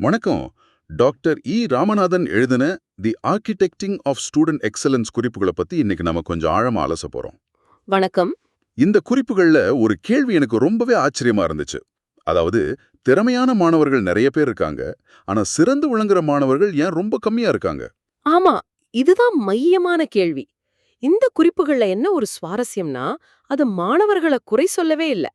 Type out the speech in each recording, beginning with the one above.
வணக்கம். Doctor E. Ramanathan எழுதின the architecting of student excellence குறிப்புகளை பத்தி இன்னைக்கு நம்ம கொஞ்சம் ஆழமா அலச போறோம். வணக்கம். இந்த குறிப்புகள்ல ஒரு கேள்வி எனக்கு ரொம்பவே ஆச்சரியமா இருந்துச்சு. அதாவது திறமையான மாணவர்கள் நிறைய பேர் இருக்காங்க. ஆனா சிறந்து விளங்குற மாணவர்கள் ஏன் ரொம்ப கம்மியா இருக்காங்க? ஆமா இதுதான் மையமான கேள்வி. இந்த குறிப்புகள்ல என்ன ஒரு சுவாரஸ்யம்னா அது மாணவர்களை குறை சொல்லவே இல்ல.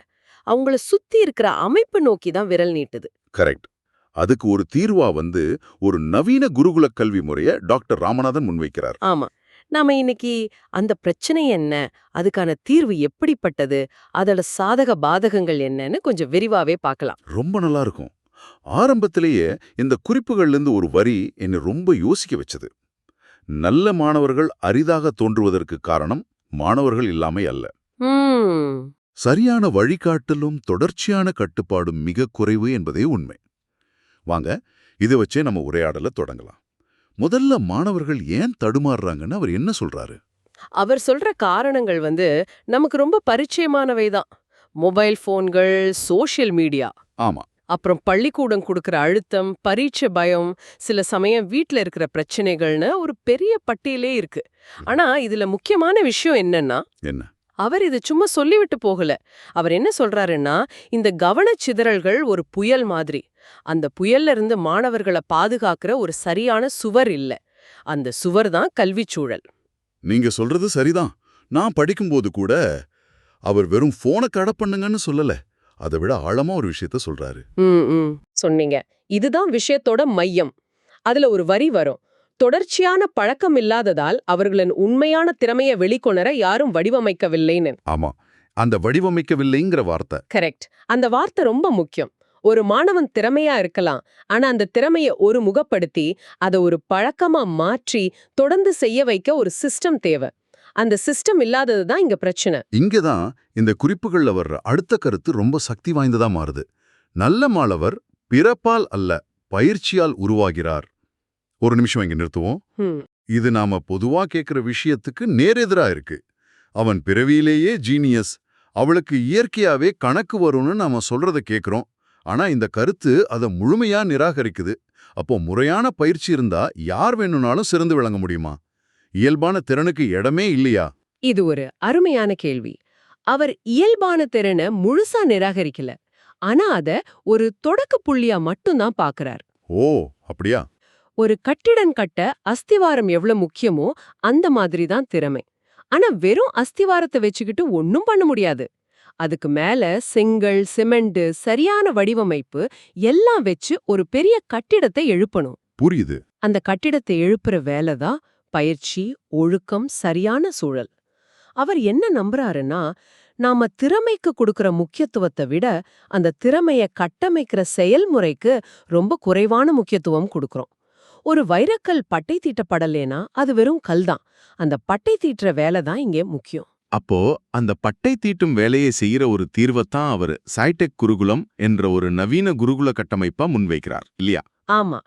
அவங்கள சுத்தி இருக்கிற அமைப்பு நோக்கி தான் விரல் நீட்டுது. கரெக்ட். அதுக்கு ஒரு தீர்வா வந்து ஒரு நவீன குருகுல கல்வி முறைய டாக்டர் ராமநாதன் முன்வைக்கிறார். ஆமா. நாம இன்னைக்கு அந்த பிரச்சனை என்ன? அதுக்கான தீர்வு எப்படிப்பட்டது? அதோட சாதக பாதகங்கள் என்னன்னு கொஞ்சம் விரிவாவே பார்க்கலாம். ரொம்ப நல்லா இருக்கும். ஆரம்பத்திலேயே இந்த குறிப்புகள்ல இருந்து ஒரு வரி என்னை ரொம்ப யோசிக்க வச்சது. நல்ல மாணவர்கள் அரிதாக தோன்றுவதற்கு காரணம் மாணவர்கள் இல்லாமை அல்ல. சரியான வழிகாட்டலும் தொடர்ச்சியான கட்டுப்பாடும் மிக குறைவு என்பதே உண்மை. வாங்க இதை வச்சே நம்ம உரையாடல தொடங்கலாம். முதல்ல மாணவர்கள் ஏன் தடுமாறுறாங்கன்னு அவர் என்ன சொல்றாரு? அவர் சொல்ற காரணங்கள் வந்து நமக்கு ரொம்ப பரிச்சயமானவை தான். மொபைல் போன்கள் சோஷியல் மீடியா. ஆமா. அப்புறம் பள்ளிக்கூடம் கொடுக்கிற அழுத்தம் பரீட்சை பயம் சில சமயம் வீட்ல இருக்கிற பிரச்சனைகள்னு ஒரு பெரிய பட்டியலே இருக்கு. ஆனா இதுல முக்கியமான விஷயம் என்னன்னா என்ன? அவர் இது சும்மா சொல்லிவிட்டு போகல. அவர் என்ன சொல்றாருன்னா இந்த கவனச்சிதறல்கள் ஒரு புயல் மாதிரி. அந்த புயல்ல இருந்து மாணவர்களை பாதுகாக்கிற ஒரு சரியான சுவர் இல்ல. அந்த சுவர் தான் கல்விச் சூழல். நீங்க சொல்றது சரிதான். நான் படிக்கும்போது கூட அவர் வெறும் போனை கடை பண்ணுங்கன்னு சொல்லல. அதை விட ஆழமா ஒரு விஷயத்த சொல்றாரு. சொன்னீங்க. இதுதான் விஷயத்தோட மையம். அதுல ஒரு வரி வரும். தொடர்ச்சியான பழக்கம் இல்லாததால் அவர்களின் உண்மையான திறமையை வெளிக்கொணர யாரும் வடிவமைக்கவில்லைன்னு. ஆமா. அந்த வடிவமைக்கவில்லைங்கிற வார்த்தை. கரெக்ட் அந்த வார்த்தை ரொம்ப முக்கியம். ஒரு மாணவன் திறமையா இருக்கலாம். ஆனா அந்த திறமைய ஒரு முகப்படுத்தி அதை ஒரு பழக்கமா மாற்றி தொடர்ந்து செய்ய வைக்க ஒரு சிஸ்டம் தேவை. அந்த சிஸ்டம் இல்லாதது தான் இங்க பிரச்சனை. இங்கதான் இந்த குறிப்புகள்ல வர்ற அடுத்த கருத்து ரொம்ப சக்தி வாய்ந்ததா மாறுது. நல்ல மாணவர் பிறப்பால் அல்ல பயிற்சியால் உருவாகிறார். ஒரு நிமிஷம் இங்க நிறுத்துவோம். இது நாம பொதுவா கேக்குற விஷயத்துக்கு நேரெதிரா இருக்கு. அவன் பிறவியிலேயே ஜீனியஸ் அவளுக்கு இயற்கையாவே கணக்கு வரும்னு நாம சொல்றத கேக்குறோம். ஆனா இந்த கருத்து அதை முழுமையா நிராகரிக்குது. அப்போ முறையான பயிற்சி இருந்தா யார் வேணும்னாலும் சிறந்து விளங்க முடியுமா? இயல்பான திறனுக்கு இடமே இல்லையா? இது ஒரு அருமையான கேள்வி. அவர் இயல்பான திறனை முழுசா நிராகரிக்கல. ஆனா அத ஒரு தொடக்க புள்ளியா மட்டும்தான் பாக்குறார். ஓ அப்படியா? ஒரு கட்டிடம் கட்ட அஸ்திவாரம் எவ்வளவு முக்கியமோ அந்த மாதிரி தான் திறமை. ஆனா வெறும் அஸ்திவாரத்தை வச்சுக்கிட்டு ஒன்னும் பண்ண முடியாது. அதுக்கு மேல செங்கல் சிமெண்ட் சரியான வடிவமைப்பு எல்லாம் வச்சு ஒரு பெரிய கட்டிடத்தை எழுப்பணும். புரியுது. அந்த கட்டிடத்தை எழுப்புற வேலை தான் பயிற்சி ஒழுக்கம் சரியான சூழல். அவர் என்ன நம்புறாருன்னா நாம திறமைக்கு கொடுக்கிற முக்கியத்துவத்தை விட அந்த திறமைய கட்டமைக்கிற செயல்முறைக்கு ரொம்ப குறைவான முக்கியத்துவம் கொடுக்கறோம். ஒரு வைரக்கல் பட்டை தீட்டப்படலேனா அது வெறும் கல் தான். அந்த பட்டை தீட்டுற வேலை தான் இங்கே முக்கியம். அப்போ அந்த பட்டை தீட்டும் வேலையை செய்யற ஒரு தீர்வைத்தான் அவர் சைடெக் குருகுலம் என்ற ஒரு நவீன குருகுல கட்டமைப்பா முன்வைக்கிறார் இல்லையா? ஆமா.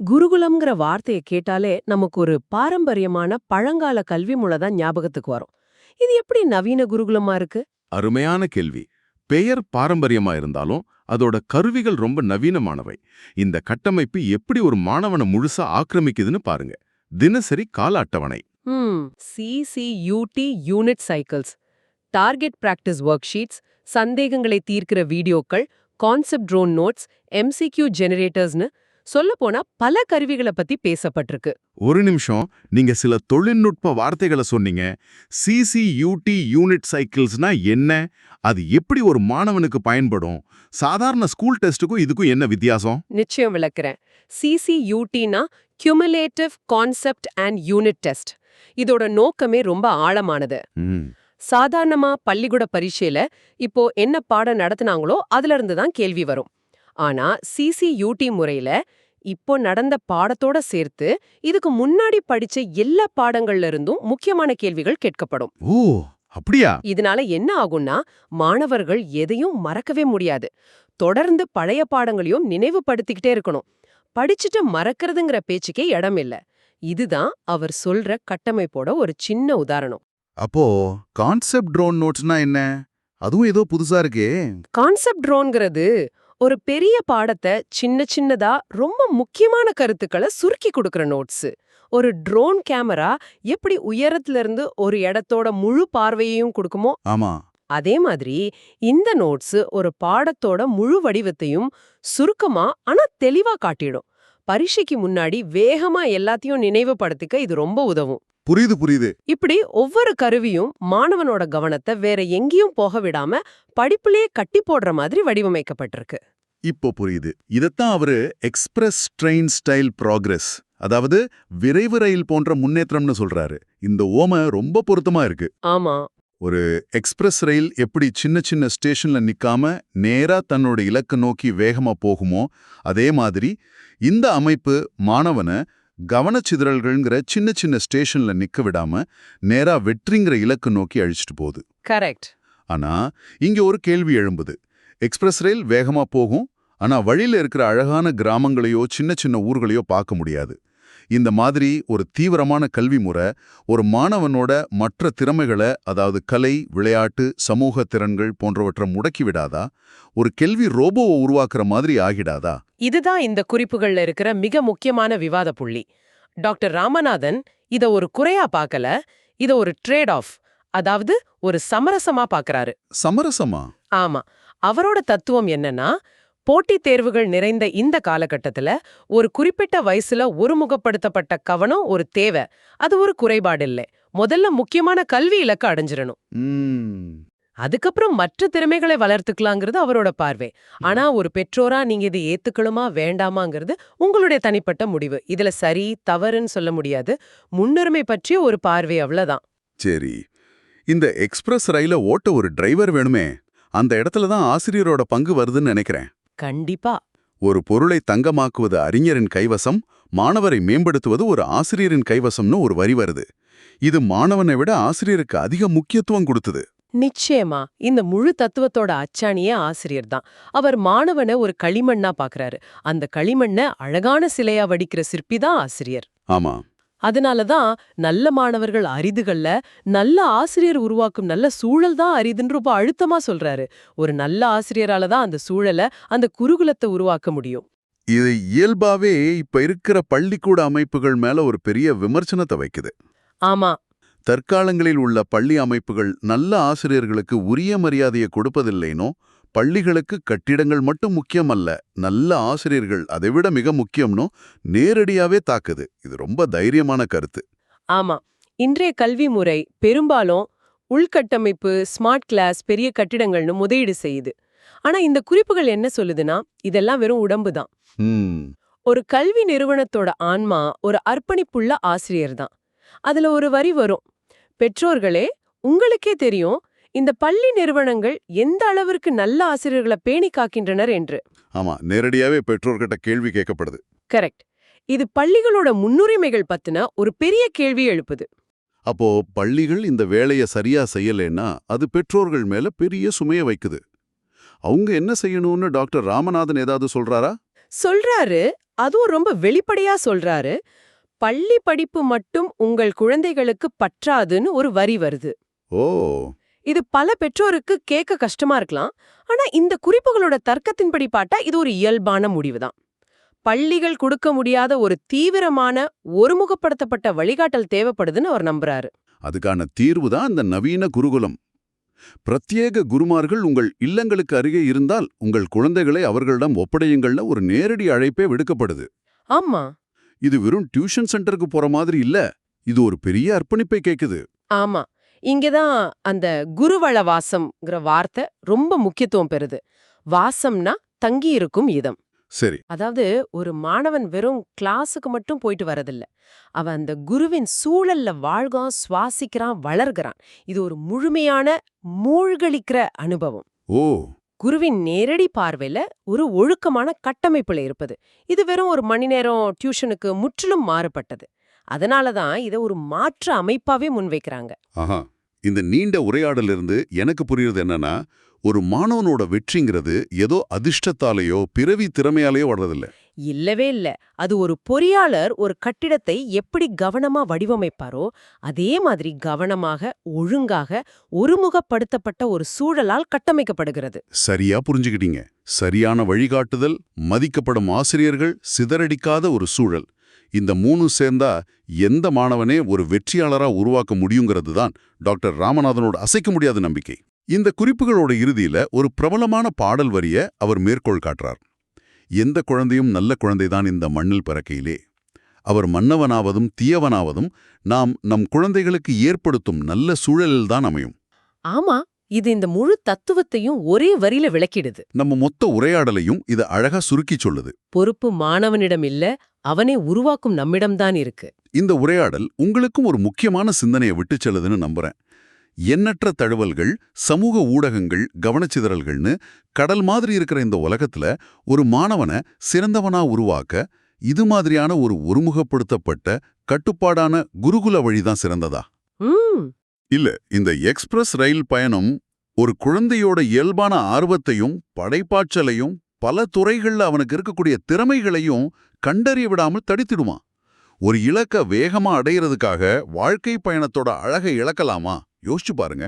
குருகுலம்ங்கிற வார்த்தையை கேட்டாலே நமக்கு ஒரு பாரம்பரியமான பழங்கால கல்வி முறை தான் ஞாபகத்துக்கு வரும். இது எப்படி நவீன குருகுலமா இருக்கு? அருமையான கேள்வி. பெயர் பாரம்பரியமா இருந்தாலும் அதோட கருவிகள் ரொம்ப நவீனமானவை. இந்த கட்டமைப்பு எப்படி ஒரு மாணவனை முழுசா ஆக்கிரமிக்குதுன்னு பாருங்க. தினசரி கால அட்டவணை. CCUT unit cycles target practice worksheets சந்தேகங்களை தீர்க்கிற வீடியோக்கள் கான்செப்ட் ட்ரோன் நோட்ஸ் எம்சிக்யூ ஜெனரேட்டர்ஸ்னு சொல்லப்போனா பல கருவிகளை பத்தி பேசப்பட்டிருக்கு. ஒரு நிமிஷம். நீங்க சில தொழில்நுட்ப வார்த்தைகளை சொன்னீங்க. சிசியூடி யூனிட் சைக்கிள்ஸ்னா என்ன? அது எப்படி ஒரு மாணவனுக்கு பயன்படும்? சாதாரண ஸ்கூல் டெஸ்ட்டுக்கும் இதுக்கும் என்ன வித்தியாசம்? நிச்சயம் விளக்குறேன். சிசியூடினா cumulative concept and unit test இதோட நோக்கமே ரொம்ப ஆழமானது. சாதாரணமா பள்ளிக்கூட பரீட்சையில இப்போ என்ன பாடம் நடத்துனாங்களோ அதுல இருந்து தான் கேள்வி வரும். ஆனா சிசியூடி முறையில இப்போ நடந்த பாடத்தோட சேர்த்து இதுக்கு முன்னாடி படிச்ச எல்லா பாடங்கள்ல இருந்தும் முக்கியமான கேள்விகள் கேட்கப்படும். ஓ அப்படியா? இதனால என்ன ஆகும்னா மாணவர்கள் எதையும் மறக்கவே முடியாது. தொடர்ந்து பழைய பாடங்களையும் நினைவுபடுத்திக்கிட்டே இருக்கணும். படிச்சுட்டு மறக்கிறதுங்கிற பேச்சுக்கே இடம் இல்ல. இதுதான் அவர் சொல்ற கட்டமைப்போட ஒரு சின்ன உதாரணம். அப்போ கான்செப்ட் ட்ரோன் நோட்ஸ்னா என்ன? அதுவும் ஏதோ புதுசா இருக்கே. கான்செப்ட் ட்ரோன்ங்கிறது ஒரு பெரிய பாடத்தை சின்ன சின்னதா ரொம்ப முக்கியமான கருத்துக்களை சுருக்கி கொடுக்கிற நோட்ஸ். ஒரு ட்ரோன் கேமரா எப்படி உயரத்துல இருந்து ஒரு இடத்தோட முழு பார்வையையும் கொடுக்குமோ ஆமா. அதே மாதிரி இந்த நோட்ஸ் ஒரு பாடத்தோட முழு வடிவத்தையும் சுருக்கமா ஆனா தெளிவா காட்டிடும். பரீட்சைக்கு முன்னாடி வேகமா எல்லாத்தையும் நினைவுபடுத்திக்க இது ரொம்ப உதவும். புரியுது புரியுது. இப்படி ஒவ்வொரு கருவியும் மாணவனோட கவனத்தை வேற எங்கேயும் போக விடாம படிப்புலயே கட்டி போடுற மாதிரி வடிவமைக்கப்பட்டிருக்கு. இப்போ புரியுது. இதத்தான் அவரு எக்ஸ்பிரஸ் ட்ரெயின் ஸ்டைல் ப்ராக்ரஸ் அதாவது விரைவு ரயில் போன்ற முன்னேற்றம்னு சொல்றாரு. இந்த ஓம ரொம்ப பொருத்தமா இருக்கு. ஆமா. ஒரு எக்ஸ்பிரஸ் ரயில் எப்படி சின்ன சின்ன ஸ்டேஷன்ல நிக்காம நேரா தன்னோட இலக்கு நோக்கி வேகமா போகுமோ அதே மாதிரி இந்த அமைப்பு மாணவனை கவனச்சிதறல்கள்ங்கிற சின்ன சின்ன ஸ்டேஷன்ல நிக்க விடாம நேரா வெற்றிங்கிற இலக்கு நோக்கி அழிச்சிட்டு போகுது. கரெக்ட் ஆனா இங்க ஒரு கேள்வி எழும்புது. எக்ஸ்பிரஸ் ரயில் வேகமா போகும் ஆனா வழியில இருக்கிற அழகான கிராமங்களையோ சின்ன சின்ன ஊர்களையோ பார்க்க முடியாது. இந்த மாதிரி ஒரு தீவிரமான கல்வி முறை ஒரு மாணவனோட மற்ற திறமைகளை அதாவது கலை விளையாட்டு சமூக திறன்கள் போன்றவற்றை முடக்கி விடாதா? ஒரு கேள்வி ரோபோவை உருவாக்குற மாதிரி ஆகிடாதா? இதுதான் இந்த குறிப்புகள்ல இருக்கிற மிக முக்கியமான விவாத புள்ளி. டாக்டர் ராமநாதன் இத ஒரு குறையா பார்க்கல இத ஒரு ட்ரேட் ஆஃப் அதாவது ஒரு சமரசமா பார்க்கறாரு. சமரசமா? ஆமா. அவரோட தத்துவம் என்னன்னா போட்டித் தேர்வுகள் நிறைந்த இந்த காலகட்டத்துல ஒரு குறிப்பிட்ட வயசுல ஒருமுகப்படுத்தப்பட்ட கவனம் ஒரு தேவை. அது ஒரு குறைபாடு இல்லை. முதல்ல முக்கியமான கல்வி இலக்க அடைஞ்சிரணும் ம். அதுக்கப்புறம் மற்ற திறமைகளை வளர்த்துக்கலாங்கிறது அவரோட பார்வை. ஆனா ஒரு பெற்றோரா நீங்க இதை ஏத்துக்கணுமா வேண்டாமாங்கிறது உங்களுடைய தனிப்பட்ட முடிவு. இதுல சரி தவறுன்னு சொல்ல முடியாது. முன்னுரிமை பற்றிய ஒரு பார்வை அவ்வளவுதான். சரி. இந்த எக்ஸ்பிரஸ் ரயில ஓட்ட ஒரு டிரைவர் வேணுமே. அந்த இடத்துல தான் ஆசிரியரோட பங்கு வருதுன்னு நினைக்கிறேன். கண்டிப்பா. ஒரு பொருளை தங்கமாக்குவது அறிஞரின் கைவசம் மாணவரை மேம்படுத்துவது ஒரு ஆசிரியரின் கைவசம்னு ஒரு வரி வருது. இது மாணவனை விட ஆசிரியருக்கு அதிக முக்கியத்துவம் கொடுத்தது. நிச்சயமா. இந்த முழு தத்துவத்தோட அச்சாணியே ஆசிரியர் தான். அவர் மாணவனை ஒரு களிமண்ணா பாக்குறாரு. அந்த களிமண்ணை அழகான சிலையா வடிக்கிற சிற்பி தான் ஆசிரியர். ஆமா. அதனாலதான் நல்ல மாணவர்கள் அரிதுகள்ல நல்ல ஆசிரியர் உருவாக்கும் நல்ல சூழல் தான் அரிதுன்னு ரொம்ப அழுத்தமா சொல்றாரு. ஒரு நல்ல ஆசிரியரால தான் அந்த சூழலை அந்த குருகுலத்தை உருவாக்க முடியும். இது இயல்பாவே இப்ப இருக்கிற பள்ளிக்கூட அமைப்புகள் மேல ஒரு பெரிய விமர்சனத்தை வைக்குது. ஆமா. தற்காலங்களில் உள்ள பள்ளி அமைப்புகள் நல்ல ஆசிரியர்களுக்கு உரிய மரியாதையை கொடுப்பதில்லைனோ பள்ளிகளுக்கு கட்டிடங்கள் மட்டும் முக்கியமல்ல நல்ல ஆசிரியர்கள் அதைவிட மிக முக்கியம்னோ நேரடியாவே தாக்குது. இது ரொம்ப தைரியமான கருத்து. ஆமா. இன்றைய கல்வி முறை பெரும்பாலும் உள்கட்டமைப்பு ஸ்மார்ட் கிளாஸ் பெரிய கட்டிடங்கள்னு முதலீடு செய்யுது. ஆனா இந்த குறிப்புகள் என்ன சொல்லுதுன்னா இதெல்லாம் வெறும் உடம்பு தான். ஒரு கல்வி நிறுவனத்தோட ஆன்மா ஒரு அர்ப்பணிப்புள்ள ஆசிரியர் தான். அதுல ஒரு வரி வரும். பெற்றோர்களே உங்களுக்கே தெரியும் இந்த பள்ளி நிறுவனங்கள் எந்த அளவிற்கு நல்ல ஆசிரியர்களை பேணி காக்கின்றனர் என்று. ஆமா நேரடியாவே பெற்றோர்கிட்ட கேள்வி கேட்கப்படுது. கரெக்ட் இது பள்ளிகளோட முன்னுரிமைகள் பத்தின ஒரு பெரிய கேள்வி எழுப்புது. அப்போ பள்ளிகள் இந்த வேலையை சரியா செய்யலைன்னா அது பெற்றோர்கள் மேல பெரிய சுமைய வைக்குது. அவங்க என்ன செய்யணும்னு டாக்டர் ராமநாதன் ஏதாவது சொல்றாரா? சொல்றாரு. அதுவும் ரொம்ப வெளிப்படையா சொல்றாரு. பள்ளி படிப்பு மட்டும் உங்கள் குழந்தைகளுக்கு பற்றாதுன்னு ஒரு வரி வருது. ஓ. இது பல பெற்றோருக்கு கேட்க கஷ்டமா இருக்கலாம். ஆனா இந்த குறிப்புகளோட தர்க்கத்தின்படி பார்த்தா இது ஒரு இயல்பான முடிவுதான். பள்ளிகள் கொடுக்க முடியாத ஒரு தீவிரமான ஒருமுகப்படுத்தப்பட்ட வழிகாட்டல் தேவைப்படுதுன்னு அவர் நம்புறாரு. அதுக்கான தீர்வு தான் இந்த நவீன குருகுலம். பிரத்யேக குருமார்கள் உங்கள் இல்லங்களுக்கு அருகே இருந்தால் உங்கள் குழந்தைகளை அவர்களிடம் ஒப்படையுங்கள்னு ஒரு நேரடி அழைப்பே விடுக்கப்படுது. ஆமா. இது வெறும் டியூஷன் சென்டருக்கு போற மாதிரி இல்ல இது ஒரு பெரிய அர்ப்பணிப்பை கேக்குது. ஆமா. இங்கதான் அந்த குருவள வாசம்ங்கிற வார்த்தை ரொம்ப முக்கியத்துவம் பெறுது. வாசம்னா தங்கி இருக்கும் இதம். சரி. அதாவது ஒரு மாணவன் வெறும் கிளாஸுக்கு மட்டும் போயிட்டு வரதில்ல. அவன் அந்த குருவின் சூழல்ல வாழ்கான் சுவாசிக்கிறான் வளர்கிறான். இது ஒரு முழுமையான மூழ்கடிக்கிற அனுபவம். ஓ. குருவின் நேரடி பார்வையில ஒரு ஒழுக்கமான கட்டமைப்புல இருப்பது. இது வெறும் ஒரு மணி நேரம் டியூஷனுக்கு முற்றிலும் மாறுபட்டது. அதனால தான் இதை ஒரு மாற்று அமைப்பாவே முன்வைக்கிறாங்க. ஆஹா. இந்த நீண்ட உரையாடலிருந்து எனக்கு புரியுறது என்னன்னா ஒரு மாணவனோட வெற்றிங்கிறது ஏதோ அதிர்ஷ்டத்தாலேயோ பிறவி திறமையாலேயோ வர்றதில்ல. இல்லவே இல்ல. அது ஒரு பொறியாளர் ஒரு கட்டிடத்தை எப்படி கவனமா வடிவமைப்பாரோ அதே மாதிரி கவனமாக ஒழுங்காக ஒருமுகப்படுத்தப்பட்ட ஒரு சூழலால் கட்டமைக்கப்படுகிறது. சரியா புரிஞ்சுக்கிட்டீங்க. சரியான வழிகாட்டுதல் மதிக்கப்படும் ஆசிரியர்கள் சிதறடிக்காத ஒரு சூழல். இந்த மூணு சேர்ந்தா எந்த மாணவனே ஒரு வெற்றியாளரா உருவாக்க முடியுங்கிறது தான் டாக்டர் ராமநாதனோட அசைக்க முடியாத நம்பிக்கை. இந்த குறிப்புகளோட இறுதியில ஒரு பிரபலமான பாடல் வரிய அவர் மேற்கோள் காட்டுறார். எந்த குழந்தையும் நல்ல குழந்தைதான் இந்த மண்ணில் பிறக்கையிலே. அவர் மன்னவனாவதும் தீயவனாவதும் நாம் நம் குழந்தைகளுக்கு ஏற்படுத்தும் நல்ல சூழலில்தான் அமையும். ஆமா இது இந்த முழு தத்துவத்தையும் ஒரே வரியில விளக்கிடுது. நம்ம மொத்த உரையாடலையும் இது அழகா சுருக்கிச் சொல்லுது. பொறுப்பு மாணவனிடம் இல்ல அவனை உருவாக்கும் நம்மிடம்தான் இருக்கு. இந்த உரையாடல் உங்களுக்கும் ஒரு முக்கியமான சிந்தனையை விட்டுச் செல்லுதுன்னு நம்புறேன். எண்ணற்ற தழுவல்கள் சமூக ஊடகங்கள் கவனச்சிதறல்கள்னு கடல் மாதிரி இருக்கிற இந்த உலகத்துல ஒரு மாணவனை சிறந்தவனா உருவாக்க இது மாதிரியான ஒரு ஒருமுகப்படுத்தப்பட்ட கட்டுப்பாடான குருகுல வழிதான் சிறந்ததா? இல்ல இந்த எக்ஸ்பிரஸ் ரயில் பயணம் ஒரு குழந்தையோட இயல்பான ஆர்வத்தையும் படைப்பாற்றலையும் பல துறைகள்ல அவனுக்கு இருக்கக்கூடிய திறமைகளையும் கண்டறிய விடாமல் தடுத்திடுமா? ஒரு இலக்க வேகமா அடையிறதுக்காக வாழ்க்கை பயணத்தோட அழகை இழக்கலாமா? யோசிச்சு பாருங்க.